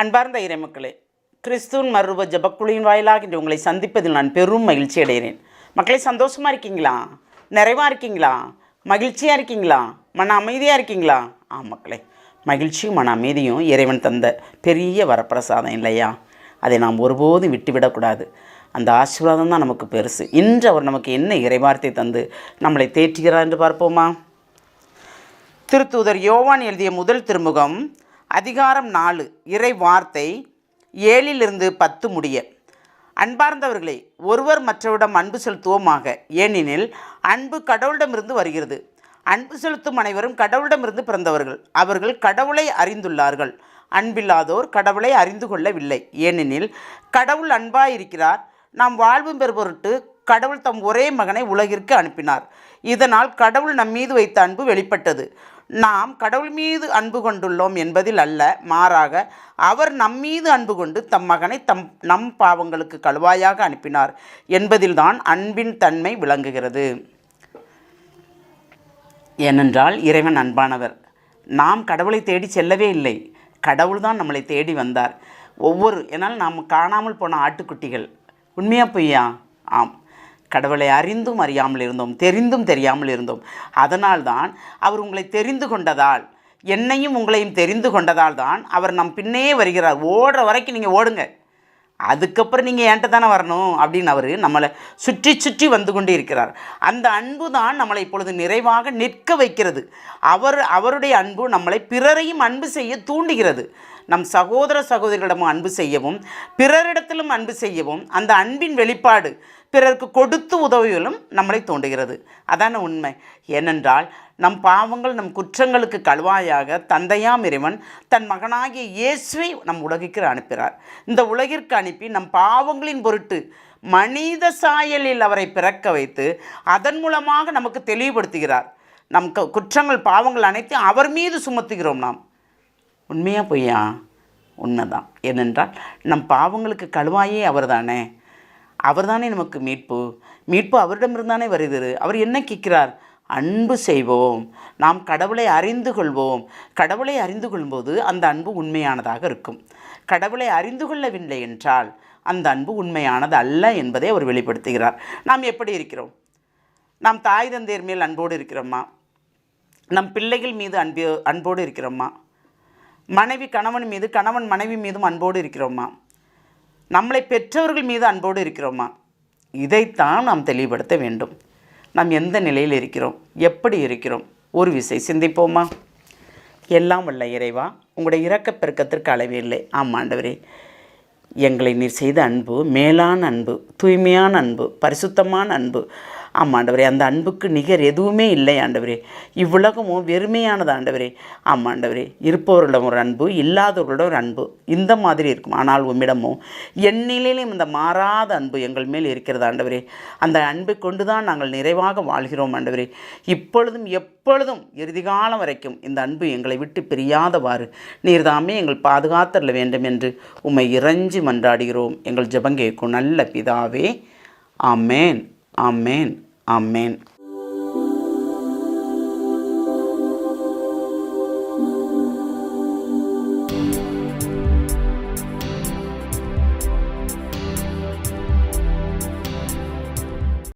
அன்பார்ந்த இறைமக்களே கிறிஸ்துவின் மறுரூப ஜபக்குழுவின் வாயிலாக இன்று உங்களை சந்திப்பதில் நான் பெரும் மகிழ்ச்சி அடைகிறேன். மக்களே சந்தோஷமாக இருக்கீங்களா? நிறைவாக இருக்கீங்களா? மகிழ்ச்சியாக இருக்கீங்களா? மன அமைதியாக இருக்கீங்களா? ஆ மக்களே மகிழ்ச்சியும் மன அமைதியும் இறைவன் தந்த பெரிய வரப்பிரசாதம் இல்லையா? அதை நாம் ஒருபோதும் விட்டுவிடக்கூடாது. அந்த ஆசீர்வாதம் தான் நமக்கு பெருசு. இன்று அவர் நமக்கு என்ன இறைவார்த்தை தந்து நம்மளை தேற்றுகிறார் என்று பார்ப்போமா? திருத்தூதர் யோவான் எழுதிய முதல் திருமுகம் அதிகாரம் நாலு இறை வார்த்தை ஏழிலிருந்து பத்து முடிய. அன்பார்ந்தவர்களே ஒருவர் மற்றவரிடம் அன்பு செலுத்துவோமாக. ஏனெனில் அன்பு கடவுளிடமிருந்து வருகிறது. அன்பு செலுத்தும் அனைவரும் கடவுளிடமிருந்து பிறந்தவர்கள். அவர்கள் கடவுளை அறிந்துள்ளார்கள். அன்பில்லாதோர் கடவுளை அறிந்து கொள்ளவில்லை. ஏனெனில் கடவுள் அன்பாயிருக்கிறார். நாம் வாழ்வு பெறுபொருட்டு கடவுள் தம் ஒரே மகனை உலகிற்கு அனுப்பினார். இதனால் கடவுள் நம் மீது வைத்த அன்பு வெளிப்பட்டது. நாம் கடவுள் மீது அன்பு கொண்டுள்ளோம் என்பதில் அல்ல மாறாக அவர் நம்மீது அன்பு கொண்டு தம் மகனை தம் நம் பாவங்களுக்கு கழுவாயாக அனுப்பினார் என்பதில்தான் அன்பின் தன்மை விளங்குகிறது. ஏனென்றால் இறைவன் அன்பானவர். நாம் கடவுளை தேடி செல்லவே இல்லை. கடவுள் தான் நம்மளை தேடி வந்தார். ஒவ்வொரு ஏன்னால் நாம் காணாமல் போன ஆட்டுக்குட்டிகள். உண்மையாக பொய்யா? ஆம். கடவுளை அறிந்தும் அறியாமல் இருந்தோம் தெரிந்தும் தெரியாமல் இருந்தோம். அதனால்தான் அவர் உங்களை தெரிந்து கொண்டதால் என்னையும் உங்களையும் தெரிந்து கொண்டதால் தான் அவர் நம் பின்னே வருகிறார். ஓடுற வரைக்கும் நீங்கள் ஓடுங்க. அதுக்கப்புறம் நீங்கள் என்கிட்ட தானே வரணும் அப்படின்னு அவர் நம்மளை சுற்றி சுற்றி வந்து கொண்டு இருக்கிறார். அந்த அன்பு தான் நம்மளை இப்பொழுது நிறைவாக நிற்க வைக்கிறது. அவர் அவருடைய அன்பு நம்மளை பிறரையும் அன்பு செய்ய தூண்டுகிறது. நம் சகோதர சகோதரிகளிடமும் அன்பு செய்யவும் பிறரிடத்திலும் அன்பு செய்யவும் அந்த அன்பின் வெளிப்பாடு பிறருக்கு கொடுத்து உதவிகளும் நம்மளை தோண்டுகிறது. அதான உண்மை. ஏனென்றால் நம் பாவங்கள் நம் குற்றங்களுக்கு கழுவாயாக தந்தையாம் இறைவன் தன் மகனாகிய இயேசுவை நம் உலகிற்கு அனுப்புகிறார். இந்த உலகிற்கு அனுப்பி நம் பாவங்களின் பொருட்டு மனித சாயலில் அவரை பிறக்க வைத்து அதன் மூலமாக நமக்கு தெளிவுபடுத்துகிறார். நம் குற்றங்கள் பாவங்கள் அனைத்தையும் அவர் மீது சுமத்துகிறோம் நாம். உண்மையாக பொய்யா? உண்மைதான். ஏனென்றால் நம் பாவங்களுக்கு கழுவாயே அவர் தானே அவர் தானே நமக்கு மீட்பு. மீட்பு அவரிடமிருந்தானே வருகிறது. அவர் என்ன கேட்கிறார்? அன்பு செய்வோம். நாம் கடவுளை அறிந்து கொள்வோம். கடவுளை அறிந்து கொள்ளும்போது அந்த அன்பு உண்மையானதாக இருக்கும். கடவுளை அறிந்து கொள்ளவில்லை என்றால் அந்த அன்பு உண்மையானது அல்ல என்பதை அவர் வெளிப்படுத்துகிறார். நாம் எப்படி இருக்கிறோம்? நாம் தாய் தந்தையர் மேல் அன்போடு இருக்கிறோமா? நம் பிள்ளைகள் மீது அன்பு அன்போடு இருக்கிறோமா? மனைவி கணவன் மீது கணவன் மனைவி மீதும் அன்போடு இருக்கிறோமா? நம்மளை பெற்றவர்கள் மீது அன்போடு இருக்கிறோமா? இதைத்தான் நாம் தெளிவுபடுத்த வேண்டும். நாம் எந்த நிலையில் இருக்கிறோம்? எப்படி இருக்கிறோம்? ஒரு விசை சிந்திப்போமா? எல்லாம் வல்ல இறைவா உங்களுடைய இறக்க பெருக்கத்திற்கு அளவே இல்லை. ஆம் ஆண்டவரே. எங்களை நீர் செய்த அன்பு மேலான அன்பு தூய்மையான அன்பு பரிசுத்தமான அன்பு ஆமாம் ஆண்டவரே அந்த அன்புக்கு நிகர் எதுவுமே இல்லை ஆண்டவரே. இவ்வுலகமும் வெறுமையானது ஆண்டவரே. ஆமாம் ஆண்டவரே. இருப்பவர்களிடம் ஒரு அன்பு இல்லாதவர்களிடம் ஒரு அன்பு. இந்த மாதிரி இருக்கும். ஆனால் உம்மிடமும் என் நிலையிலும் இந்த மாறாத அன்பு எங்கள் மேல் இருக்கிறது ஆண்டவரே. அந்த அன்பை கொண்டு தான் நாங்கள் நிறைவாக வாழ்கிறோம் ஆண்டவரே. இப்பொழுதும் எப்பொழுதும் இறுதி காலம் வரைக்கும் இந்த அன்பு எங்களை விட்டு பிரியாதவாறு நீர்தாமே எங்கள் பாதுகாத்தரல வேண்டும் என்று உம்மை இறைஞ்சி மன்றாடுகிறோம். எங்கள் ஜபங்கேக்கும் நல்ல பிதாவே. ஆமேன். ஆமேன் ஆமேன்